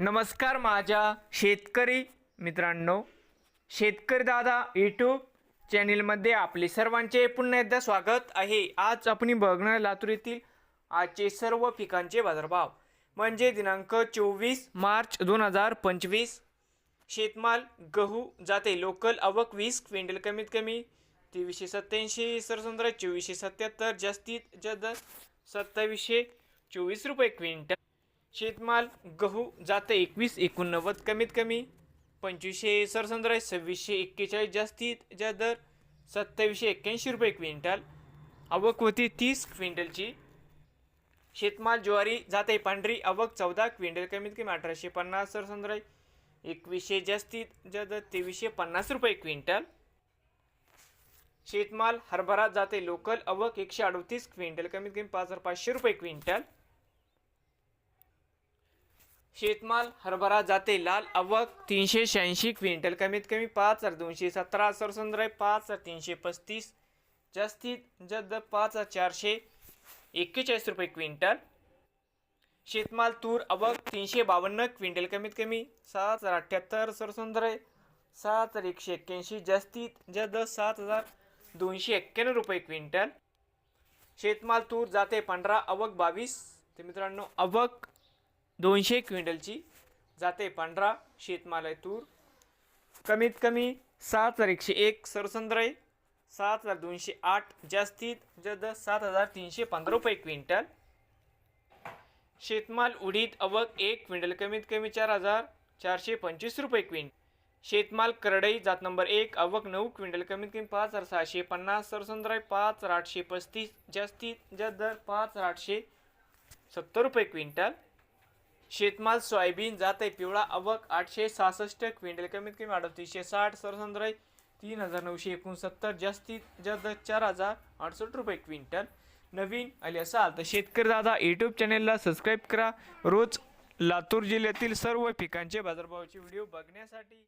नमस्कार माझ्या शेतकरी मित्रांनो. शेतकरी दादा यूट्यूब चॅनेलमध्ये आपले सर्वांचे पुन्हा एकदा स्वागत आहे. आज आपण बघणार लातूर येथील आजचे सर्व पिकांचे बाजारभाव. म्हणजे दिनांक चोवीस मार्च दोन हजार पंचवीस. शेतमाल गहू जाते लोकल आवक वीस क्विंटल कमीत कमी तेवीसशे सत्याऐंशी सरसंद्रा चोवीसशे सत्याहत्तर जास्तीत जास्त सत्तावीसशे चोवीस रुपये क्विंटल. शेतमाल गहू जाते एकवीस एकोणनव्वद कमीत कमी. पंचवीसशे सरसंद्रा सव्वीसशे एक्केचाळीस जास्तीत ज्या दर. सत्तावीसशे एक्क्याऐंशी रुपये क्विंटल. आवक होती तीस क्विंटलची. शेतमाल ज्वारी जाते पांढरी. आवक चौदा क्विंटल कमीत कमी. अठराशे पन्नास सरसंद्रा एकवीसशे जास्तीत ज्या दर. तेवीसशे पन्नास रुपये क्विंटल. शेतमाल हरभरा जाते लोकल आवक एकशे अडतीस क्विंटल कमीत कमी. पाच हजार पाचशे रुपये क्विंटल. शेतमाल हरभरा जाते लाल आवक तीनशे शहाऐंशी क्विंटल. कमीत कमी पाच हजार दोनशे सतरा सरसंद्र पाच हजार तीनशे पस्तीस. जास्तीत जद्द पाच हजार चारशे एक्केचाळीस रुपये क्विंटल. शेतमाल तूर आवक तीनशे बावन्न क्विंटल. कमीत कमी सात हजार अठ्ठ्याहत्तर सरसंद्र सात हजार एकशे एक्क्याऐंशी. जास्तीत जद्द सात हजार दोनशे एक्क्याण्णव रुपये क्विंटल. शेतमाल तूर जाते पंधरा अवक बावीस. तर मित्रांनो अवक दोनशे क्विंटलची जाते. पांढरा शेतमाल आहे तूर. कमीत कमी सात हजार एकशे एक सरसंद्र आहे सात हजार दोनशे आठ जास्तीत जद सात हजार तीनशे पंधरा रुपये क्विंटल. शेतमाल उडीद अवक एक क्विंटल कमीत कमी चार हजार चारशे पंचवीस रुपये क्विंटल. शेतमाल करडई जात नंबर एक अवक नऊ क्विंटल कमीत कमी पाच हजार सहाशे पन्नास सरसंद्र पाच हजार आठशे पस्तीस जास्तीत जास्त दर पाच हजार आठशे सत्तर रुपये क्विंटल. शेतमाल सोयाबीन जात आहे पिवळा अवक आठशे सहासष्ट क्विंटल कमीत कमी अडतीसशे साठ सरसंद्र तीन हजार नऊशे एकोणसत्तर जास्तीत जास्त चार हजार अडसष्ट रुपये क्विंटल. नवीन आले असाल तर शेतकरी दादा यूट्यूब चॅनेलला सबस्क्राईब करा. रोज लातूर जिल्ह्यातील सर्व पिकांचे बाजारभावाचे व्हिडिओ बघण्यासाठी